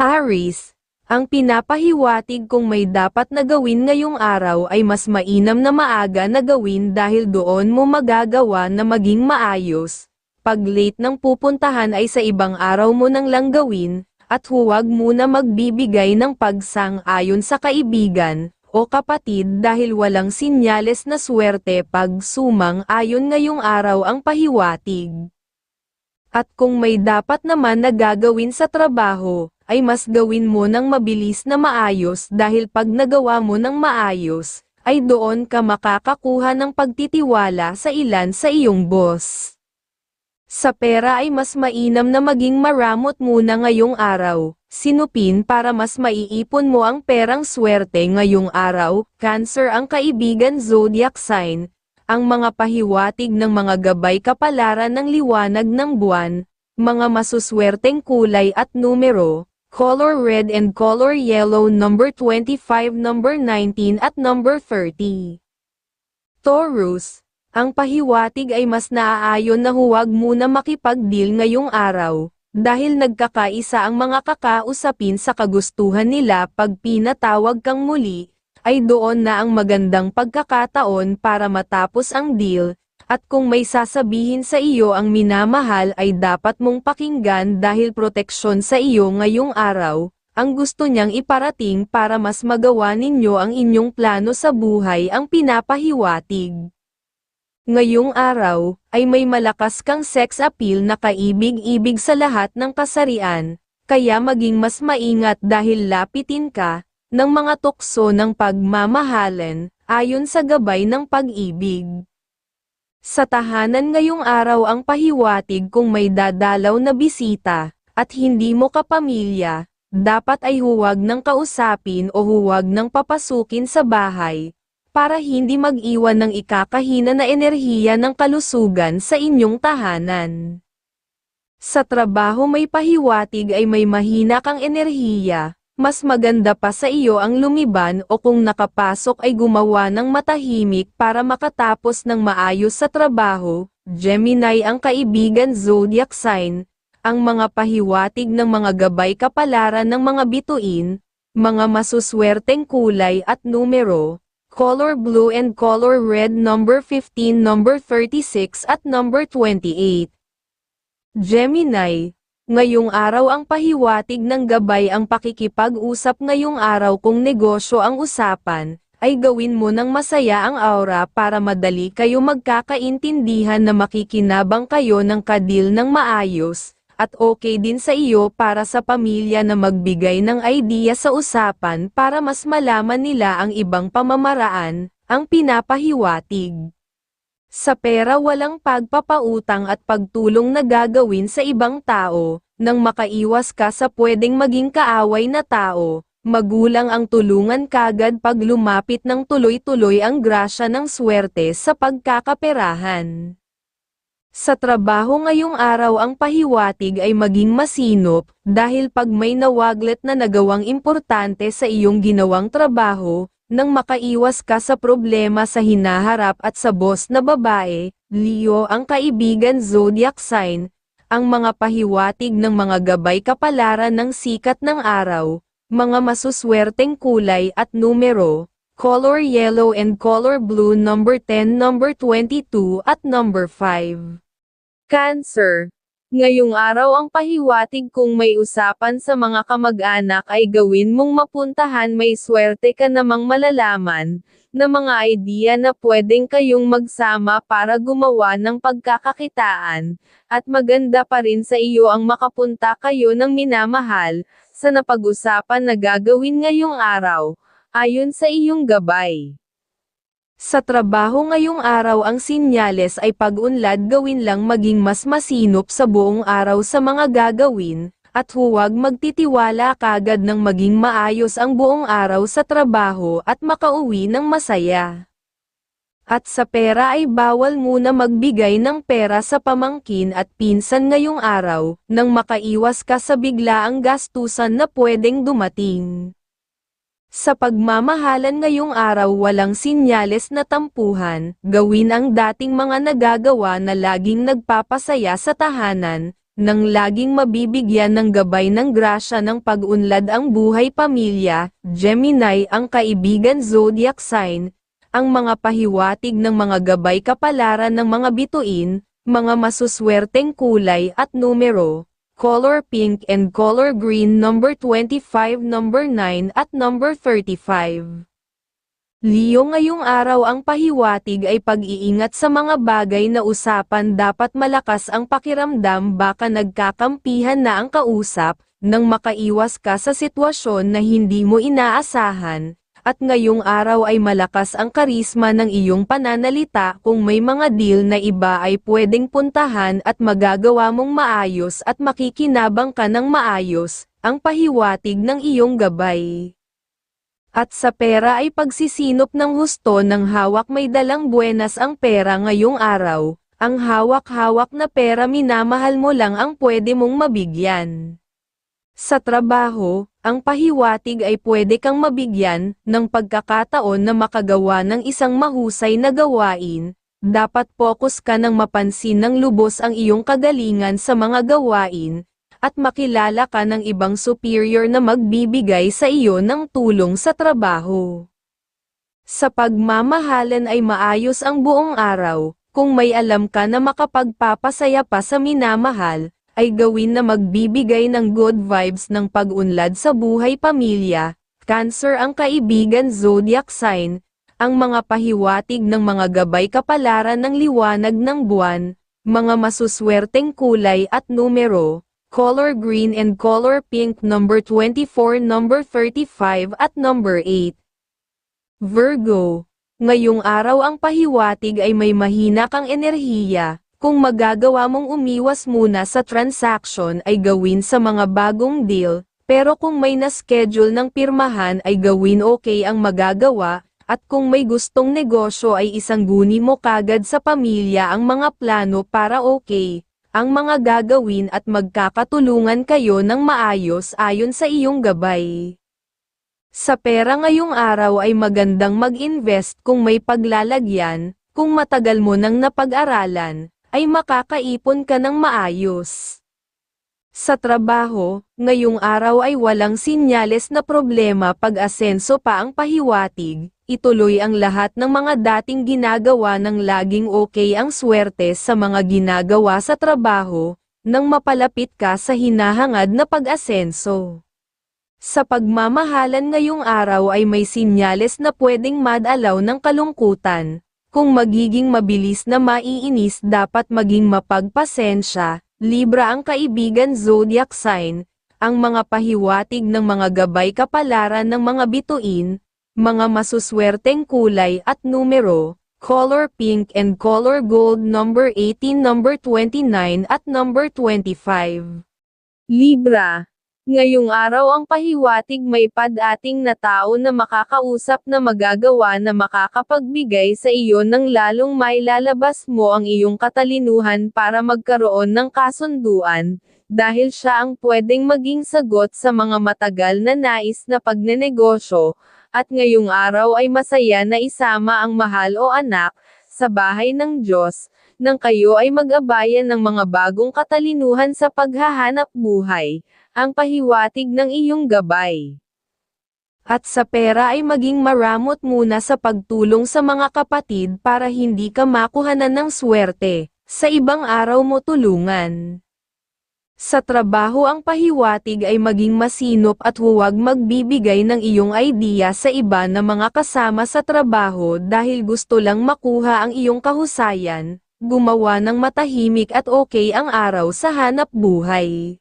Aris, ang pinapahiwatig kung may dapat na gawin ngayong araw ay mas mainam na maaga na gawin dahil doon mo magagawa na maging maayos. Pag late ng pupuntahan ay sa ibang araw mo nang lang gawin, at huwag muna magbibigay ng pagsang-ayon sa kaibigan, o kapatid dahil walang sinyales na swerte pag sumang ayon ngayong araw ang pahiwatig. At kung may dapat naman na gagawin sa trabaho, ay mas gawin mo ng mabilis na maayos dahil pag nagawa mo ng maayos, ay doon ka makakakuha ng pagtitiwala sa ilan sa iyong boss. Sa pera ay mas mainam na maging maramot muna ngayong araw, sinupin para mas maiipon mo ang perang swerte ngayong araw, Cancer ang kaibigan zodiac sign, ang mga pahiwatig ng mga gabay kapalaran ng liwanag ng buwan, mga masuswerteng kulay at numero, color red and color yellow number 25 number 19 at number 30. Taurus, ang pahiwatig ay mas naaayon na huwag muna makipag-deal ngayong araw, dahil nagkakaisa ang mga kakausapin sa kagustuhan nila pag pinatawag kang muli, ay doon na ang magandang pagkakataon para matapos ang deal, at kung may sasabihin sa iyo ang minamahal ay dapat mong pakinggan dahil proteksyon sa iyo ngayong araw, ang gusto niyang iparating para mas magawa ninyo ang inyong plano sa buhay ang pinapahiwatig. Ngayong araw, ay may malakas kang sex appeal na kaibig-ibig sa lahat ng kasarian, kaya maging mas maingat dahil lapitin ka, ng mga tukso ng pagmamahalan, ayon sa gabay ng pag-ibig. Sa tahanan ngayong araw ang pahiwatig kung may dadalaw na bisita, at hindi mo kapamilya, dapat ay huwag nang kausapin o huwag nang papasukin sa bahay, para hindi mag-iwan ng ikakahina na enerhiya ng kalusugan sa inyong tahanan. Sa trabaho may pahiwatig ay may mahina kang enerhiya, mas maganda pa sa iyo ang lumiban o kung nakapasok ay gumawa ng matahimik para makatapos ng maayos sa trabaho, Gemini ang kaibigan zodiac sign, ang mga pahiwatig ng mga gabay kapalaran ng mga bituin, mga masuswerteng kulay at numero, color blue and color red number 15 number 36 at number 28. Gemini, ngayong araw ang pahiwatig ng gabay ang pakikipag-usap ngayong araw kung negosyo ang usapan, ay gawin mo ng masaya ang aura para madali kayo magkakaintindihan na makikinabang kayo ng kadil ng maayos, at okay din sa iyo para sa pamilya na magbigay ng idea sa usapan para mas malaman nila ang ibang pamamaraan, ang pinapahiwatig. Sa pera walang pagpapautang at pagtulong na gagawin sa ibang tao, nang makaiwas ka sa pwedeng maging kaaway na tao, magulang ang tulungan kagad pag lumapit ng tuloy-tuloy ang grasya ng swerte sa pagkakaperahan. Sa trabaho ngayong araw ang pahiwatig ay maging masinop, dahil pag may nawaglet na nagawang importante sa iyong ginawang trabaho, nang makaiwas ka sa problema sa hinaharap at sa boss na babae, Leo ang kaibigan zodiac sign, ang mga pahiwatig ng mga gabay kapalaran ng sikat ng araw, mga masuswerteng kulay at numero, color yellow and color blue number 10 number 22 at number 5. Cancer Ngayong araw ang pahiwatig kung may usapan sa mga kamag-anak ay gawin mong mapuntahan may swerte ka namang malalaman, na mga idea na pwedeng kayong magsama para gumawa ng pagkakakitaan, at maganda pa rin sa iyo ang makapunta kayo ng minamahal, sa napag-usapan na gagawin ngayong araw, ayon sa iyong gabay. Sa trabaho ngayong araw ang sinyales ay pag-unlad gawin lang maging mas masinop sa buong araw sa mga gagawin, at huwag magtitiwala kagad ng maging maayos ang buong araw sa trabaho at makauwi ng masaya. At sa pera ay bawal muna magbigay ng pera sa pamangkin at pinsan ngayong araw, nang makaiwas ka sa biglaang gastusan na pwedeng dumating. Sa pagmamahalan ngayong araw walang sinyales na tampuhan, gawin ang dating mga nagagawa na laging nagpapasaya sa tahanan, nang laging mabibigyan ng gabay ng grasya ng pag-unlad ang buhay pamilya, Gemini ang kaibigan zodiac sign, ang mga pahiwatig ng mga gabay kapalaran ng mga bituin, mga masuswerteng kulay at numero, color pink and color green number 25 number 9 at number 35. Leo ngayong araw ang pahiwatig ay pag-iingat sa mga bagay na usapan dapat malakas ang pakiramdam baka nagkakampihan na ang kausap, nang makaiwas ka sa sitwasyon na hindi mo inaasahan, at ngayong araw ay malakas ang karisma ng iyong pananalita kung may mga deal na iba ay pwedeng puntahan at magagawa mong maayos at makikinabang ka ng maayos, ang pahiwatig ng iyong gabay. At sa pera ay pagsisinop ng husto ng hawak may dalang buenas ang pera ngayong araw, ang hawak-hawak na pera minamahal mo lang ang pwede mong mabigyan. Sa trabaho, ang pahiwatig ay pwede kang mabigyan ng pagkakataon na makagawa ng isang mahusay na gawain, dapat focus ka ng mapansin ng lubos ang iyong kagalingan sa mga gawain, at makilala ka ng ibang superior na magbibigay sa iyo ng tulong sa trabaho. Sa pagmamahalan ay maayos ang buong araw, kung may alam ka na makapagpapasaya pa sa minamahal, ay gawin na magbibigay ng good vibes ng pag-unlad sa buhay pamilya, Cancer ang kaibigan zodiac sign, ang mga pahiwatig ng mga gabay kapalaran ng liwanag ng buwan, mga masuswerteng kulay at numero, color green and color pink number 24 number 35 at number 8. Virgo, ngayong araw ang pahiwatig ay may mahina kang enerhiya, kung magagawa mong umiwas muna sa transaction ay gawin sa mga bagong deal, pero kung may na-schedule ng pirmahan ay gawin okay ang magagawa, at kung may gustong negosyo ay isang guni mo kagad sa pamilya ang mga plano para okay, ang mga gagawin at magkakatulungan kayo ng maayos ayon sa iyong gabay. Sa pera ngayong araw ay magandang mag-invest kung may paglalagyan, kung matagal mo nang napag-aralan, ay makakaipon ka ng maayos. Sa trabaho, ngayong araw ay walang sinyales na problema pag asenso pa ang pahiwatig, ituloy ang lahat ng mga dating ginagawa ng laging okay ang swerte sa mga ginagawa sa trabaho, nang mapalapit ka sa hinahangad na pag-asenso. Sa pagmamahalan ngayong araw ay may sinyales na pwedeng madalaw ng kalungkutan, kung magiging mabilis na maiinis dapat maging mapagpasensya, Libra ang kaibigan zodiac sign, ang mga pahiwatig ng mga gabay kapalaran ng mga bituin, mga masuswerteng kulay at numero, color pink and color gold number 18 number 29 at number 25. Libra Ngayong araw ang pahiwatig may padating na tao na makakausap na magagawa na makakapagbigay sa iyo ng lalong may lalabas mo ang iyong katalinuhan para magkaroon ng kasunduan, dahil siya ang pwedeng maging sagot sa mga matagal na nais na pagnenegosyo, at ngayong araw ay masaya na isama ang mahal o anak, sa bahay ng Diyos, nang kayo ay mag-abayan ng mga bagong katalinuhan sa paghahanap buhay, ang pahiwatig ng iyong gabay. At sa pera ay maging maramot muna sa pagtulong sa mga kapatid para hindi ka makuhanan ng swerte, sa ibang araw mo tulungan. Sa trabaho ang pahiwatig ay maging masinop at huwag magbibigay ng iyong idea sa iba na mga kasama sa trabaho dahil gusto lang makuha ang iyong kahusayan, gumawa ng matahimik at okay ang araw sa hanap buhay.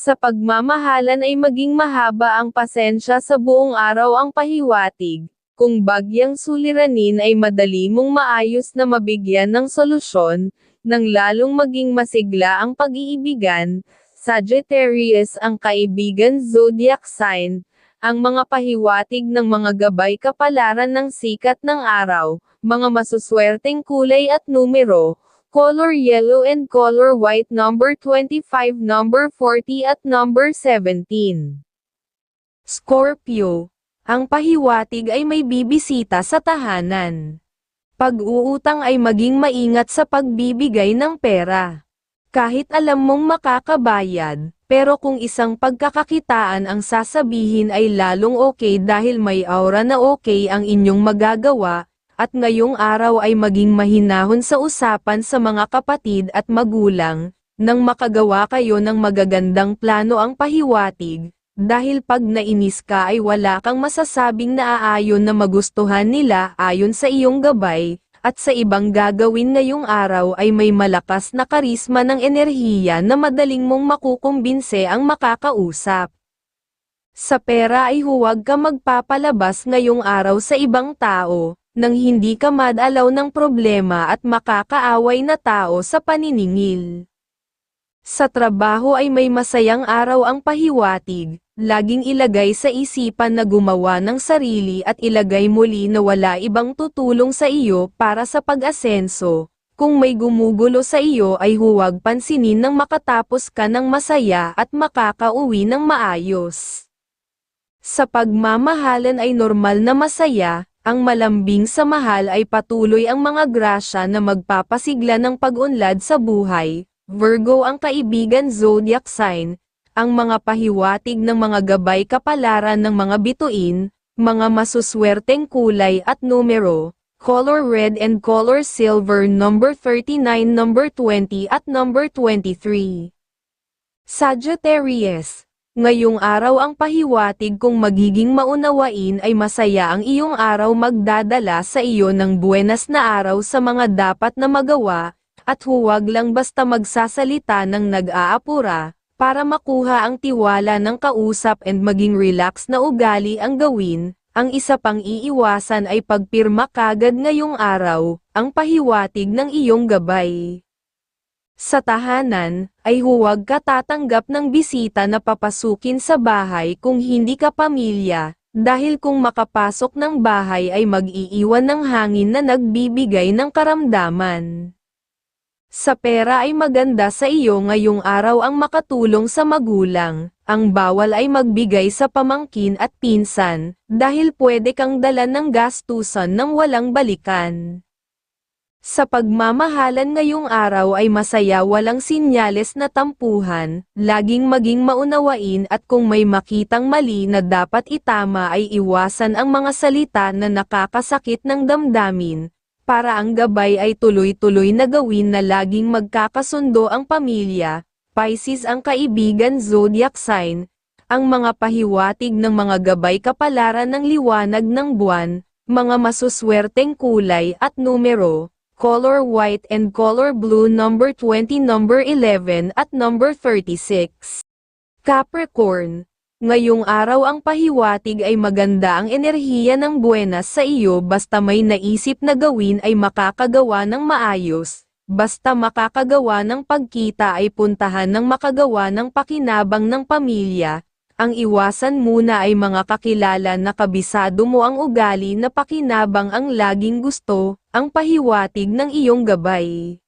Sa pagmamahalan ay maging mahaba ang pasensya sa buong araw ang pahiwatig, kung bagyang suliranin ay madali mong maayos na mabigyan ng solusyon, nang lalong maging masigla ang pag-iibigan, Sagittarius ang kaibigan zodiac sign, ang mga pahiwatig ng mga gabay kapalaran ng sikat ng araw, mga masuswerteng kulay at numero, color yellow and color white number 25 number 40 at number 17. Scorpio, ang pahiwatig ay may bibisita sa tahanan. Pag-uutang ay maging maingat sa pagbibigay ng pera. Kahit alam mong makakabayad, pero kung isang pagkakakitaan ang sasabihin ay lalong okay dahil may aura na okay ang inyong magagawa, at ngayong araw ay maging mahinahon sa usapan sa mga kapatid at magulang, nang makagawa kayo ng magagandang plano ang pahiwatig, dahil pag nainis ka ay wala kang masasabing naaayon na magustuhan nila ayon sa iyong gabay, at sa ibang gagawin ngayong araw ay may malakas na karisma ng enerhiya na madaling mong makukumbinse ang makakausap. Sa pera ay huwag ka magpapalabas ngayong araw sa ibang tao, nang hindi ka madalaw ng problema at makakaaway na tao sa paniningil. Sa trabaho ay may masayang araw ang pahiwatig, laging ilagay sa isipan na gumawa ng sarili at ilagay muli na wala ibang tutulong sa iyo para sa pag-asenso. Kung may gumugulo sa iyo ay huwag pansinin nang makatapos ka ng masaya at makakauwi ng maayos. Sa pagmamahalan ay normal na masaya, ang malambing sa mahal ay patuloy ang mga grasya na magpapasigla ng pag-unlad sa buhay. Virgo ang kaibigan zodiac sign, ang mga pahiwatig ng mga gabay kapalaran ng mga bituin, mga masuswerteng kulay at numero, color red and color silver number 39 number 20 at number 23. Sagittarius Ngayong araw ang pahiwatig kung magiging maunawain ay masaya ang iyong araw magdadala sa iyo ng buenas na araw sa mga dapat na magawa, at huwag lang basta magsasalita ng nag-aapura, para makuha ang tiwala ng kausap and maging relax na ugali ang gawin, ang isa pang iiwasan ay pagpirma kagad ngayong araw, ang pahiwatig ng iyong gabay. Sa tahanan, ay huwag ka tatanggap ng bisita na papasukin sa bahay kung hindi ka pamilya, dahil kung makapasok ng bahay ay mag-iiwan ng hangin na nagbibigay ng karamdaman. Sa pera ay maganda sa iyo ngayong araw ang makatulong sa magulang, ang bawal ay magbigay sa pamangkin at pinsan, dahil pwede kang dala ng gastusan ng walang balikan. Sa pagmamahalan ngayong araw ay masaya walang sinyales na tampuhan, laging maging maunawain at kung may makitang mali na dapat itama ay iwasan ang mga salita na nakakasakit ng damdamin, para ang gabay ay tuloy-tuloy na gawin na laging magkakasundo ang pamilya, Pisces ang kaibigan zodiac sign, ang mga pahiwatig ng mga gabay kapalaran ng liwanag ng buwan, mga masuswerteng kulay at numero, color white and color blue number 20 number 11 at number 36. Capricorn, ngayong araw ang pahiwatig ay maganda ang enerhiya ng buenas sa iyo basta may naisip na gawin ay makakagawa ng maayos, basta makakagawa ng pagkita ay puntahan ng makagawa ng pakinabang ng pamilya, ang iwasan muna ay mga kakilala na kabisado mo ang ugali na pakinabang ang laging gusto, ang pahiwatig ng iyong gabay.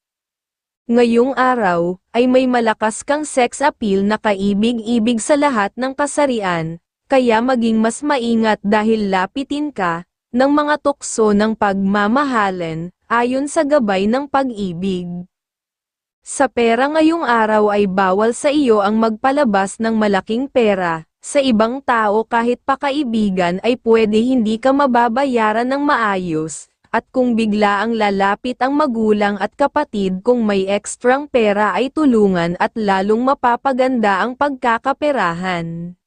Ngayong araw, ay may malakas kang sex appeal na kaibig-ibig sa lahat ng kasarian, kaya maging mas maingat dahil lapitin ka, ng mga tukso ng pagmamahalan, ayon sa gabay ng pag-ibig. Sa pera ngayong araw ay bawal sa iyo ang magpalabas ng malaking pera, sa ibang tao kahit pakaibigan ay pwede hindi ka mababayaran ng maayos, at kung bigla ang lalapit ang magulang at kapatid kung may ekstrang pera ay tulungan at lalong mapapaganda ang pagkakaperahan.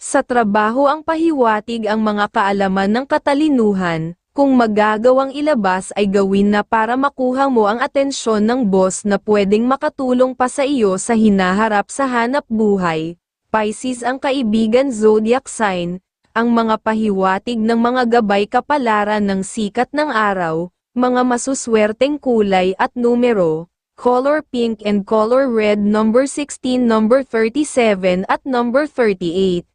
Sa trabaho ang pahiwatig ang mga kaalaman ng katalinuhan, kung magagawang ilabas ay gawin na para makuha mo ang atensyon ng boss na pwedeng makatulong pa sa iyo sa hinaharap sa hanap buhay. Pisces ang kaibigan zodiac sign, ang mga pahiwatig ng mga gabay kapalaran ng sikat ng araw, mga masuswerteng kulay at numero, color pink and color red number 16 number 37 at number 38.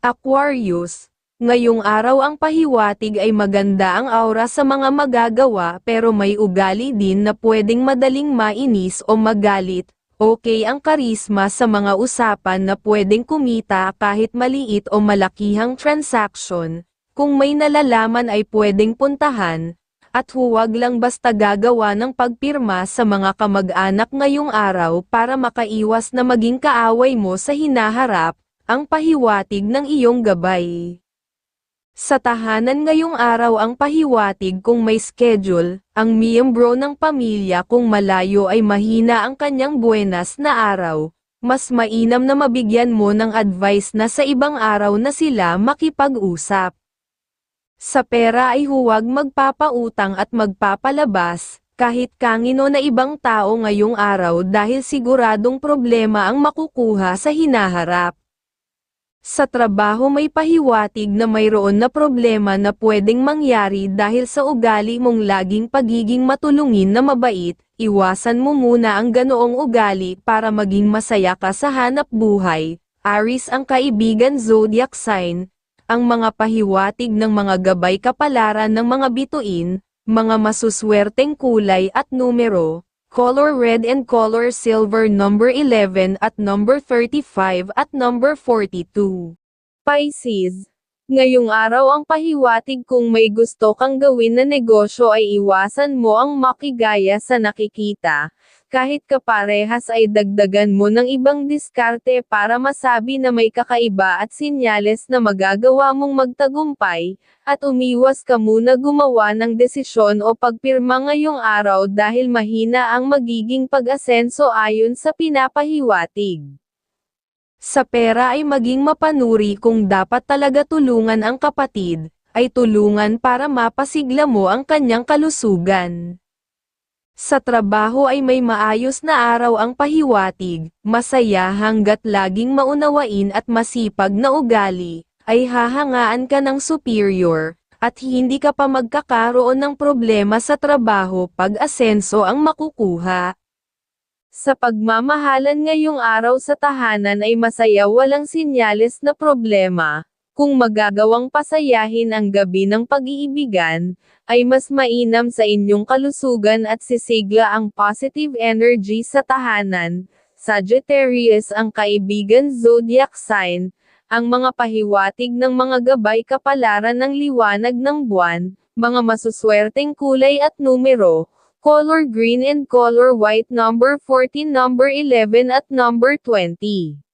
Aquarius, ngayong araw ang pahiwatig ay maganda ang aura sa mga magagawa pero may ugali din na pwedeng madaling mainis o magalit, Okay ang karisma sa mga usapan na pwedeng kumita kahit maliit o malakihang transaction, kung may nalalaman ay pwedeng puntahan, At huwag lang basta gagawa ng pagpirma sa mga kamag-anak ngayong araw para makaiwas na maging kaaway mo sa hinaharap, ang pahiwatig ng iyong gabay. Sa tahanan ngayong araw ang pahiwatig kung may schedule, ang miyembro ng pamilya kung malayo ay mahina ang kanyang buenas na araw, mas mainam na mabigyan mo ng advice na sa ibang araw na sila makipag-usap. Sa pera ay huwag magpapautang at magpapalabas, kahit kangino na ibang tao ngayong araw dahil siguradong problema ang makukuha sa hinaharap. Sa trabaho may pahiwatig na mayroon na problema na pwedeng mangyari dahil sa ugali mong laging pagiging matulungin na mabait, iwasan mo muna ang ganoong ugali para maging masaya ka sa hanap buhay. Aris ang kaibigan zodiac sign, ang mga pahiwatig ng mga gabay kapalaran ng mga bituin, mga masuswerteng kulay at numero, color red and color silver number 11 at number 35 at number 42. Pisces Ngayong araw ang pahiwatig kung may gusto kang gawin na negosyo ay iwasan mo ang makigaya sa nakikita, kahit kaparehas ay dagdagan mo ng ibang diskarte para masabi na may kakaiba at sinyales na magagawa mong magtagumpay, at umiwas ka muna gumawa ng desisyon o pagpirma ngayong araw dahil mahina ang magiging pag-asenso ayon sa pinapahiwatig. Sa pera ay maging mapanuri kung dapat talaga tulungan ang kapatid, ay tulungan para mapasigla mo ang kanyang kalusugan. Sa trabaho ay may maayos na araw ang pahiwatig, masaya hanggat laging maunawain at masipag na ugali, ay hahangaan ka ng superior, at hindi ka pa magkakaroon ng problema sa trabaho pag asenso ang makukuha. Sa pagmamahalan ngayong araw sa tahanan ay masaya walang sinyales na problema, kung magagawang pasayahin ang gabi ng pag-iibigan, ay mas mainam sa inyong kalusugan at sisigla ang positive energy sa tahanan. Sagittarius ang kaibigan zodiac sign, ang mga pahiwatig ng mga gabay kapalaran ng liwanag ng buwan, mga masuswerteng kulay at numero, color green and color white number 14 number 11 at number 20.